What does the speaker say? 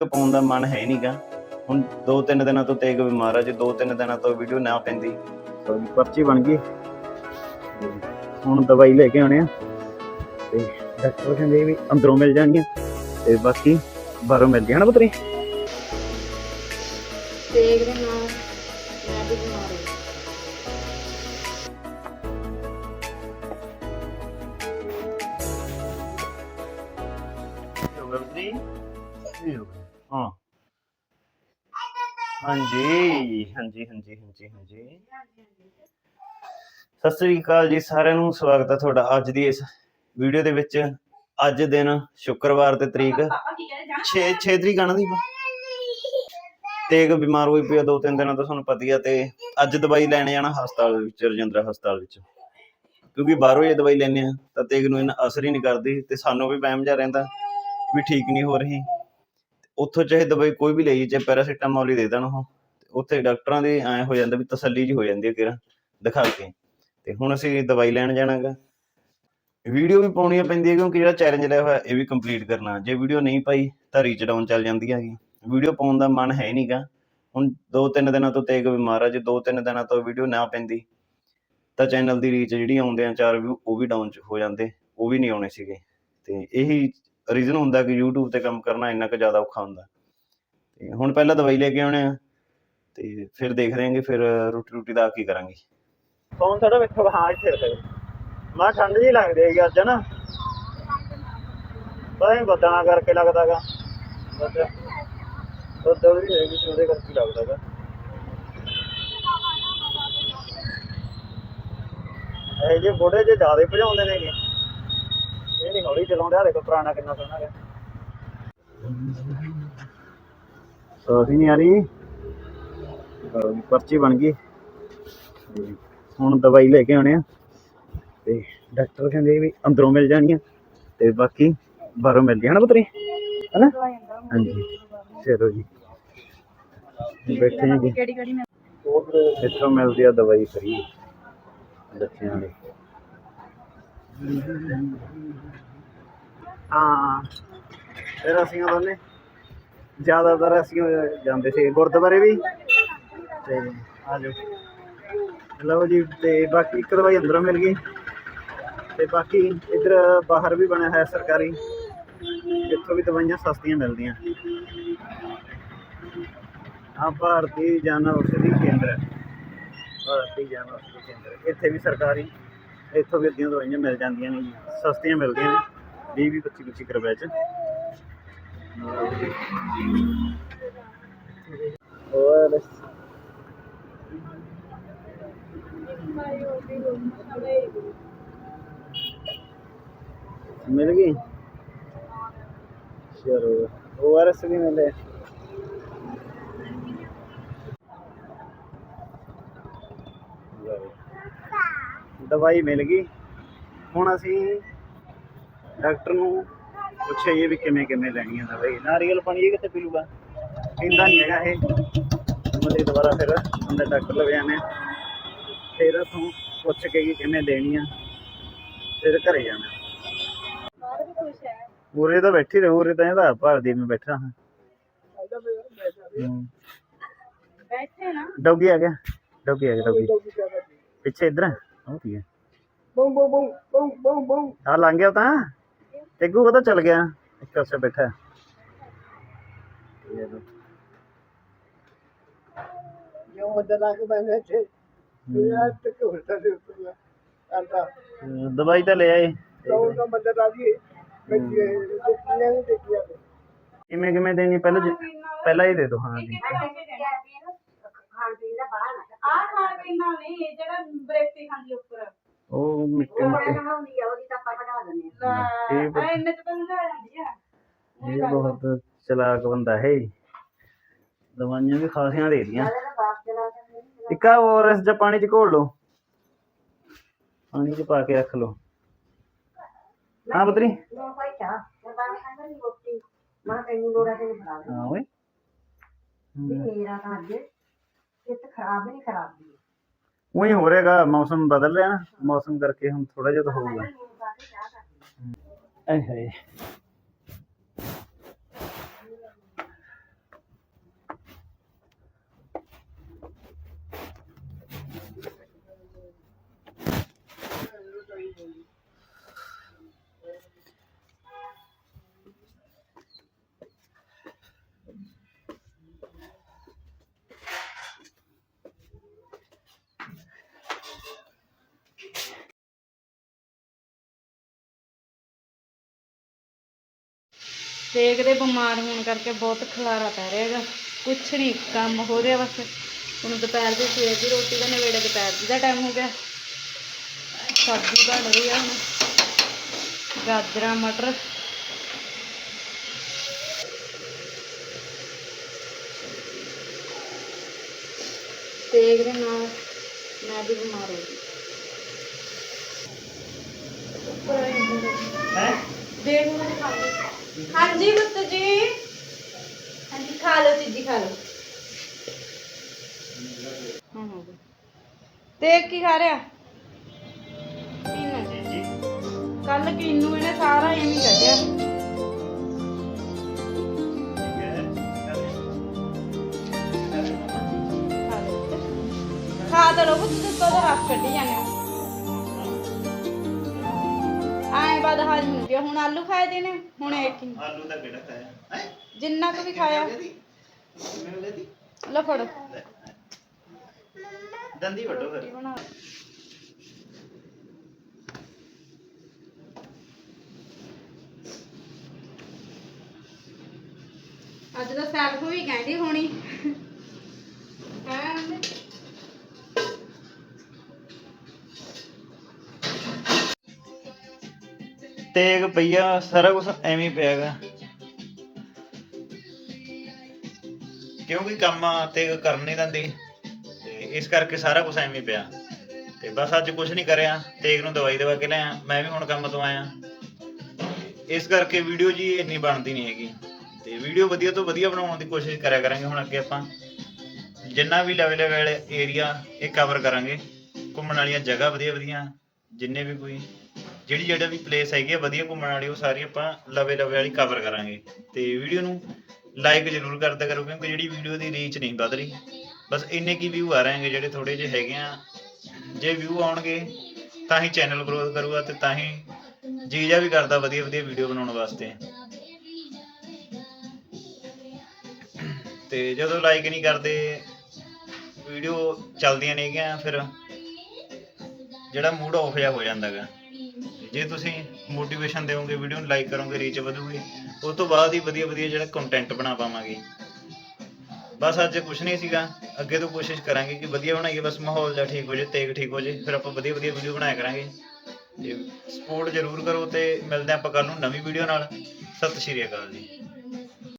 ਪਾਉਣ ਦਾ ਮਨ ਹੈ ਨਹੀਂਗਾ ਹੁਣ ਦੋ ਤਿੰਨ ਦਿਨਾਂ ਤੋਂ ਤੇਗ ਬਿਮਾਰ ਆ ਜੇ ਦੋ ਤਿੰਨ ਦਿਨਾਂ ਤੋਂ ਵੀਡੀਓ ਨਾ ਪੈਂਦੀ। ਤਾਂ ਵੀ ਪਰਚੀ ਬਣ ਗਈ। ਹੁਣ ਦਵਾਈ ਲੈ ਕੇ ਆਉਣੇ ਆ। ਤੇ ਡਾਕਟਰ ਕਹਿੰਦੇ ਵੀ ਅੰਦਰੋਂ ਮਿਲ ਜਾਣਗੀਆਂ। ਤੇ ਬਾਕੀ ਬਾਹਰੋਂ ਮਿਲ ਜਾਣ ਪੁੱਤਰੀ। ਤੇਗ ਦੇ ਨਾਲ। ਹਾਂਜੀ ਹਾਂਜੀ ਹਾਂਜੀ ਹਾਂਜੀ ਹਾਂਜੀ। ਸਤਿ ਸ੍ਰੀ ਅਕਾਲ ਜੀ, ਸਾਰਿਆਂ ਨੂੰ ਸਵਾਗਤ ਹੈ ਤੁਹਾਡਾ ਅੱਜ ਦੀ ਇਸ ਵੀਡੀਓ ਦੇ ਵਿੱਚ। ਅੱਜ ਦਿਨ ਸ਼ੁੱਕਰਵਾਰ ਤੇ ਤਰੀਕ 6 6 ਤਰੀਕ ਆਣਾ ਦੀ ਤੇਗ ਬਿਮਾਰ ਹੋਈ ਪਿਆ ਦੋ ਤਿੰਨ ਦਿਨਾਂ ਤੋਂ ਤੁਹਾਨੂੰ ਪਤਾ ਹੀ ਆ ਤੇ ਅੱਜ ਦਵਾਈ ਲੈਣ ਜਾਣਾ ਹਸਪਤਾਲ ਵਿੱਚ, ਰਜਿੰਦਰਾ ਹਸਪਤਾਲ ਵਿੱਚ। ਕਿਉਂਕਿ ਬਾਹਰੋਂ ਇਹ ਦਵਾਈ ਲੈਣੇ ਆ, ਤਾਂ ਤੇਗ ਨੂੰ ਇਹਨਾਂ ਅਸਰ ਹੀ ਨਹੀਂ ਕਰਦੀ ਤੇ ਸਾਨੂੰ ਵੀ ਵਹਿਮ ਜਾ ਰਹਿੰਦਾ ਵੀ ਠੀਕ ਨਹੀਂ ਹੋ ਰਹੀ। ਉੱਥੋਂ ਚਾਹੇ ਦਵਾਈ ਕੋਈ ਵੀ ਲਈ ਚਾਹੇ ਪੈਰਾਸੀਟਾਮੋਲ ਹੀ ਦੇ ਦੇਣ ਉਹ। ਉੱਥੇ ਡਾਕਟਰਾਂ ਦੇ ਐ ਹੋ ਜਾਂਦਾ ਵੀ ਤਸੱਲੀ ਜੀ ਹੋ ਜਾਂਦੀ ਹੈ ਕਿਰਾ ਦਿਖਾ ਕੇ। ਤੇ ਹੁਣ ਅਸੀਂ ਦਵਾਈ ਲੈਣ ਜਾਣਾਗਾ। ਵੀਡੀਓ ਵੀ ਪਾਉਣੀ ਪੈਂਦੀ ਹੈ ਕਿਉਂਕਿ ਜਿਹੜਾ ਚੈਲੰਜ ਲਿਆ ਹੋਇਆ, ਇਹ ਵੀ ਕੰਪਲੀਟ ਕਰਨਾ। ਜੇ ਵੀਡੀਓ ਨਹੀਂ ਪਾਈ, ਤਾਂ ਰੀਚ ਡਾਊਨ ਚੱਲ ਜਾਂਦੀ ਹੈਗੀ ਵੀਡੀਓ ਪਾਉਣ ਦਾ ਮਨ ਹੈ ਨਹੀਂਗਾ ਹੁਣ ਦੋ ਤਿੰਨ ਦਿਨਾਂ ਤੋਂ ਤੇਗ ਬਿਮਾਰ ਆ, ਜੇ ਦੋ ਤਿੰਨ ਦਿਨਾਂ ਤੋਂ ਵੀਡੀਓ ਨਾ ਪੈਂਦੀ, ਤਾਂ ਚੈਨਲ ਦੀ ਰੀਚ ਜਿਹੜੀ ਆਉਂਦੇ ਆ ਚਾਰ ਵਿਊ ਉਹ ਵੀ ਡਾਊਨ ਹੋ ਜਾਂਦੇ, ਉਹ ਵੀ ਨਹੀਂ ਆਉਣੇ ਸੀਗੇ। ਤੇ ਇਹੀ ਰੀਜ਼ਨ ਹੁੰਦਾ ਕਿ YouTube ਤੇ ਕੰਮ ਕਰਨਾ ਇੰਨਾ ਕੁ ਜ਼ਿਆਦਾ ਔਖਾ ਹੁੰਦਾ। ਤੇ ਹੁਣ ਪਹਿਲਾਂ ਦਵਾਈ ਲੈ ਕੇ ਆਉਣੇ ਆ, ਤੇ ਫਿਰ ਦੇਖਦੇ ਆਂਗੇ, ਫਿਰ ਰੋਟੀ ਰੋਟੀ ਦਾ ਕੀ ਕਰਾਂਗੇ। ਕੌਣ ਸਾਡਾ ਵੇਖੋ ਹਾਂ ਇੱਥੇ ਮਾ, ਠੰਡ ਜੀ ਲੱਗਦੀ ਹੈਗੀ ਅੱਜ ਨਾ ਪਤਾ ਨਹੀਂ ਕਰਕੇ ਲੱਗਦਾਗਾ ਬੱਦਲ ਵੀ ਹੈਗੀ ਸੀ, ਉਹਦੇ ਕਰਕੇ ਲੱਗਦਾਗਾ ਇਹ ਜੇ ਬੋੜੇ ਜੇ ਜ਼ਿਆਦਾ ਭਜਾਉਂਦੇ ਨੇਗੇ। ਇਹ ਨਹੀਂ ਹੌਲੀ ਚਲਾਉਂਦੇ ਆ ਦੇਖੋ ਪੁਰਾਣਾ ਕਿੰਨਾ ਸੋਹਣਾ ਹੈ। ਸਾਫੀ ਨਹੀਂ ਆ ਰਹੀ ਚਲੋ ਜੀ, ਪਰਚੀ ਬਣ ਗਈ। ਹੁਣ ਦਵਾਈ ਲੈ ਕੇ ਆਉਣੇ ਆ। ਤੇ ਡਾਕਟਰ ਕਹਿੰਦੇ ਵੀ ਅੰਦਰੋਂ ਮਿਲ ਜਾਣਗੀਆਂ ਤੇ ਬਾਕੀ ਬਾਹਰੋਂ ਮਿਲ ਜਾਣਾ ਪੁੱਤਰੀ? ਹਨਾ? ਹਾਂਜੀ। ਚਲੋ ਜੀ। ਬੈਠੇ ਜੀ। ਕਿਹੜੀ ਕਿਹੜੀ ਮੈਂ ਇੱਥੋਂ ਮਿਲਦੀ ਆ ਦਵਾਈ ਫਰੀ ਬੱਚਿਆਂ ਦੀ ਹਾਂ। ਫਿਰ ਅਸੀਂ ਦੋਨੇ। ਜ਼ਿਆਦਾਤਰ ਅਸੀਂ ਜਾਂਦੇ ਸੀ, ਗੁਰਦੁਆਰੇ ਵੀ। ਤੇ ਆ ਜਾਓ। ਲਓ ਜੀ, ਤੇ ਬਾਕੀ ਇੱਕ ਦਵਾਈ ਅੰਦਰੋਂ ਮਿਲ ਗਈ। ਤੇ ਬਾਕੀ ਇੱਧਰ ਬਾਹਰ ਵੀ ਬਣਿਆ ਹੋਇਆ ਸਰਕਾਰੀ। ਇੱਥੋਂ ਵੀ ਦਵਾਈਆਂ ਸਸਤੀਆਂ ਮਿਲਦੀਆਂ। ਆ ਭਾਰਤੀ ਜਨ ਔਸ਼ਧੀ ਕੇਂਦਰ। ਭਾਰਤੀ ਜਨ ਔਸ਼ਧੀ ਕੇਂਦਰ। ਇੱਥੇ ਵੀ ਸਰਕਾਰੀ। ਇੱਥੋਂ ਵੀ ਅੱਧੀਆਂ ਦਵਾਈਆਂ ਮਿਲ ਜਾਂਦੀਆਂ ਨੇ ਜੀ, ਸਸਤੀਆਂ ਮਿਲਦੀਆਂ ਨੇ 20 25 25 ਰੁਪਏ ਚ। ਹੋਰ? ਮਿਲ ਗਈ? ਚਲੋ ਓਆਰਐਸ ਵੀ ਮਿਲੇ ਦਵਾਈ ਮਿਲ ਗਈ। ਹੁਣ ਅਸੀਂ ਡਾਕਟਰ ਨੂੰ ਪੁੱਛਿਆ ਵੀ ਕਿਵੇਂ ਕਿਵੇਂ ਲੈਣੀ ਹੈ ਦਵਾਈ। ਨਾਰੀਅਲ ਪਾਣੀ ਇਹ ਕਿੱਥੇ ਪੀ ਲੂਗਾ ਪੀਂਦਾ ਨਹੀਂ ਹੈਗਾ ਇਹ। ਮਤੇ ਦੁਬਾਰਾ ਫਿਰ ਅੰਦਰ ਡਾਕਟਰ ਲਵੇ ਆਨੇ ਫਿਰ ਉਥੋਂ ਪੁੱਛ ਕੇ ਕਿ ਕਿਵੇਂ ਦੇਣੀ ਆ ਫਿਰ ਘਰੇ ਜਾਣਾ ਬਾਹਰ ਵੀ ਖੁਸ਼ ਹੈ ਉਰੇ ਤਾਂ ਬੈਠੀ ਰਹੂ ਉਰੇ ਤਾਂ ਇਹਦਾ ਭਰਦੀ ਮੈਂ ਬੈਠਾ ਹਾਂ। ਹੂੰ। ਬੈਠੇ ਨਾ। ਡੌਗੀ ਆ ਗਿਆ। ਡੌਗੀ ਆ ਗਿਆ ਡੌਗੀ। ਪਿੱਛੇ ਇਧਰ। ਉਹ ਕੀ ਹੈ ਬੂੰ ਬੂੰ ਬੂੰ ਬੂੰ ਬੂੰ ਬੂੰ ਆ ਲੰਘ ਗਿਆ ਤਾਂ ਟਿੱਗੂ ਕਦੋਂ ਚੱਲ ਗਿਆ ਇੱਕ ਪਾਸੇ ਬੈਠਾ ਹੈ। ਜੋ ਮਦਦ ਆ ਕੇ ਬੈਠੇ ਥੇ ਯਾਰ ਤੇ ਕਿਉਂ ਹਟਾ ਦੇ ਉੱਪਰ ਆਂਦਾ ਹਮ, ਦਵਾਈ ਤਾਂ ਲੈ ਆਏ ਤੋਂ ਦਾ ਮਦਦ ਆ ਗਈ ਮੈਂ ਦੇਖਿਆ ਨਹੀਂ ਦੇਖਿਆ ਕਿਵੇਂ ਕਿਵੇਂ ਦੇਣੀ ਪਹਿਲਾਂ ਜੀ- ਪਹਿਲਾਂ ਹੀ ਦੇ ਦਿਓ ਹਾਂ ਜੀ ਖਾਣ ਪੀਣ ਨਾਲ ਨਹੀਂ ਜਿਹੜਾ ਬ੍ਰੇਕਫਾਸਟ ਖਾਂਦੀ ਉੱਪਰ। ਉਹ ਮਿੱਟੇ ਮਿੱਟੇ। ਹੁੰਦੀ ਆ ਉਹਦੀ ਤਾਂ ਆਪਾਂ ਕਢਾ ਦਿੰਦੇ ਇਹ ਬ- ਆ ਇੰਨੇ ਚ ਤਾਂ ਸਮਝਾ ਜਾਂਦੀ ਆ। ਇਹ ਬਹੁਤ ਚਲਾਕ ਬੰਦਾ ਹੈ ਦਵਾਈਆਂ ਵੀ ਖਾਸੀਆਂ ਦੇ ਦੀਆਂ ਇੱਕ ਆ ਹੋਰ ਇਸ ਚ ਪਾਣੀ ਚ ਘੋਲ ਲਓ। ਪਾਣੀ ਚ ਪਾ ਕੇ ਰੱਖ ਲਓ। ਹਾਂ ਬਤਰੀ ਮੈਂ ਤੈਨੂੰ ਲੋੜਾ ਤੇ ਫੜਾ ਦੇ। ਹਾਂ ਓਏ। ਹਮ, ਮੇਰਾ ਤਾਂ ਅੱਜ ਖੇਤ ਖਰਾਬ ਹੀ ਨਹੀਂ ਖਰਾਬ ਦੀ ਉਹੀ ਹੋ ਰਿਹਾਗਾ ਮੌਸਮ ਬਦਲ ਰਿਹਾ ਨਾ ਮੌਸਮ ਕਰਕੇ ਹੁਣ ਥੋੜਾ ਜਿਹਾ ਤਾਂ ਹੋਊਗਾ ਆਏ ਹਾਏ Thank you. ਤੇਗ ਦੇ ਬਿਮਾਰ ਹੋਣ ਕਰਕੇ ਬਹੁਤ ਖਲਾਰਾ ਪੈ ਰਿਹਾ ਹੈਗਾ। ਕੁਛ ਨਹੀਂ ਕੰਮ ਹੋ ਰਿਹਾ ਬਸ। ਹੁਣ ਦੁਪਹਿਰ ਦੀ ਸਵੇਰ ਦੀ ਰੋਟੀ ਦਾ ਨਵੇੜੇ ਦੁਪਹਿਰ ਦੀ ਦਾ ਟਾਈਮ ਹੋ ਗਿਆ। ਸਬਜ਼ੀ ਬਣ ਰਹੀ ਆ ਹੁਣ। ਗਾਜਰਾਂ ਮਟਰ। ਤੇਗ ਦੇ ਨਾਲ ਮੈਂ ਵੀ ਬਿਮਾਰ ਹੋ ਗਈ। ਹੈ? ਦੇਖ ਲਓ ਖਾ ਲਓ ਹਾਂਜੀ ਪੁੱਤ ਜੀ। ਹਾਂਜੀ ਖਾ ਲਓ ਚੀਜ਼ੀ ਖਾ ਲਓ। ਹਾਂ ਹਾਂ। ਦੇਖ ਕੀ ਖਾ ਰਿਹਾ? ਕੱਲ ਕਿੰਨੂ ਇਹਨੇ ਸਾਰਾ ਐਵੇਂ ਕੱਢਿਆ। ਖਾ ਤਾਂ ਲਓ ਪੁੱਤ ਤਾਂ ਉਹਦਾ ਰਸ ਕੱਢੀ ਜਾਂਦੇ ਹਾਜ਼ਮ ਹੁੰਦੀ ਆ ਹੁਣ ਆਲੂ ਖਾਏ ਦੇ ਨੇ? ਹੁਣ ਇੱਕ ਹੀ ਆਲੂ ਦਾ ਕਿਹੜਾ ਖਾਇਆ? ਹੈ? ਜਿੰਨਾ ਕੁ ਵੀ ਖਾਇਆ। ਮੈਨੂੰ ਲੈ ਦੀ? ਲਓ ਫੜੋ। ਲੈ। ਦੰਦੀ ਵੱਡੋ ਰੋਟੀ ਫਿਰ ਬਣਾ। ਅੱਜ ਤਾਂ ਸੈਲਫ ਵੀ ਕਹਿੰਦੀ ਹੋਣੀ। ਤੇਗ ਪਈਆ, ਸਾਰਾ ਕੁਝ ਐਵੇਂ ਹੀ ਪਿਆਗਾ ਕਿਉਂਕਿ ਕੰਮ ਤੇਗ ਕਰਨ ਨਹੀਂ ਦਿੰਦੀ ਤੇ ਇਸ ਕਰਕੇ ਸਾਰਾ ਕੁਝ ਐਵੇਂ ਹੀ ਪਿਆ। ਤੇ ਬਸ ਅੱਜ ਕੁਝ ਨਹੀਂ ਕਰਿਆ ਤੇਗ ਨੂੰ ਦਵਾਈ ਦਵਾ ਕੇ ਲਿਆ ਮੈਂ ਵੀ ਹੁਣ ਕੰਮ ਤੋਂ ਆਇਆ। ਇਸ ਕਰਕੇ ਵੀਡੀਓ ਜੀ ਇੰਨੀ ਬਣਦੀ ਨਹੀਂ ਹੈਗੀ। ਤੇ ਵੀਡੀਓ ਵਧੀਆ ਤੋਂ ਵਧੀਆ ਬਣਾਉਣ ਦੀ ਕੋਸ਼ਿਸ਼ ਕਰਿਆ ਕਰਾਂਗੇ ਹੁਣ ਅੱਗੇ ਆਪਾਂ। ਜਿੰਨਾ ਵੀ ਲੈਵਲ ਲੈਵਲ ਏਰੀਆ ਇਹ ਕਵਰ ਕਰਾਂਗੇ। ਘੁੰਮਣ ਵਾਲੀਆਂ ਜਗ੍ਹਾ ਵਧੀਆ ਵਧੀਆ ਜਿੰਨੇ ਵੀ ਕੋਈ ਜਿਹੜੀ ਜਿਹੜਾ ਵੀ ਪਲੇਸ ਹੈਗੀ ਆ, ਵਧੀਆ ਘੁੰਮਣ ਵਾਲੀ, ਉਹ ਸਾਰੀ ਆਪਾਂ ਲਵੇ ਲਵੇ ਵਾਲੀ ਕਵਰ ਕਰਾਂਗੇ। ਤੇ ਵੀਡੀਓ ਨੂੰ ਲਾਈਕ ਜ਼ਰੂਰ ਕਰਦਾ ਕਰੋ, ਕਿਉਂਕਿ ਜਿਹੜੀ ਵੀਡੀਓ ਦੀ ਰੀਚ ਨਹੀਂ ਵੱਧ ਰਹੀ। ਬਸ ਇੰਨੇ ਕੀ ਵਿਊ ਆ ਰਹੇ ਹੈਗੇ, ਜਿਹੜੇ ਥੋੜੇ ਜਿਹੇ ਹੈਗੇ ਆ। ਜੇ ਵਿਊ ਆਉਣਗੇ, ਤਾਂ ਹੀ ਚੈਨਲ ਗਰੋਥ ਕਰੂਗਾ ਤੇ ਤਾਂ ਹੀ ਜੀ ਜੀਜਾ ਵੀ ਕਰਦਾ ਵਧੀਆ ਵਧੀਆ ਵੀਡੀਓ ਬਣਾਉਣ ਵਾਸਤੇ। ਤੇ ਜਦੋਂ ਲਾਈਕ ਨਹੀਂ ਕਰਦੇ ਵੀਡੀਓ ਚੱਲਦੀਆਂ ਨਹੀਂ ਹੈਗੀਆਂ ਫਿਰ ਜਿਹੜਾ ਮੂਡ ਆਫ ਜਿਹਾ ਹੋ ਜਾਂਦਾ ਗਾ ਜੇ ਤੁਸੀਂ ਮੋਟੀਵੇਸ਼ਨ ਦਿਓਗੇ ਵੀਡੀਓ ਨੂੰ ਲਾਈਕ ਕਰੋਗੇ ਰੀਚ ਵਧੂਗੀ, ਉਸ ਤੋਂ ਬਾਅਦ ਹੀ ਵਧੀਆ ਵਧੀਆ ਜਿਹੜਾ ਕੰਟੈਂਟ ਬਣਾ ਪਾਵਾਂਗੇ। ਬਸ ਅੱਜ ਕੁਝ ਨਹੀਂ ਸੀਗਾ। ਅੱਗੇ ਤੋਂ ਕੋਸ਼ਿਸ਼ ਕਰਾਂਗੇ ਕਿ ਵਧੀਆ ਬਣਾਈਏ, ਬਸ ਮਾਹੌਲ ਜਿਹਾ ਠੀਕ ਹੋ ਜੇ ਤੇਗ ਠੀਕ ਹੋ ਜੇ ਫਿਰ ਆਪਾਂ ਵਧੀਆ ਵਧੀਆ ਵੀਡੀਓ ਬਣਾਇਆ ਕਰਾਂਗੇ। ਤੇ ਸਪੋਰਟ ਜ਼ਰੂਰ ਕਰੋ ਤੇ ਮਿਲਦੇ ਆਪਾਂ ਕੱਲ ਨੂੰ ਨਵੀਂ ਵੀਡੀਓ ਨਾਲ। ਸਤਿ ਸ਼੍ਰੀ ਅਕਾਲ ਜੀ।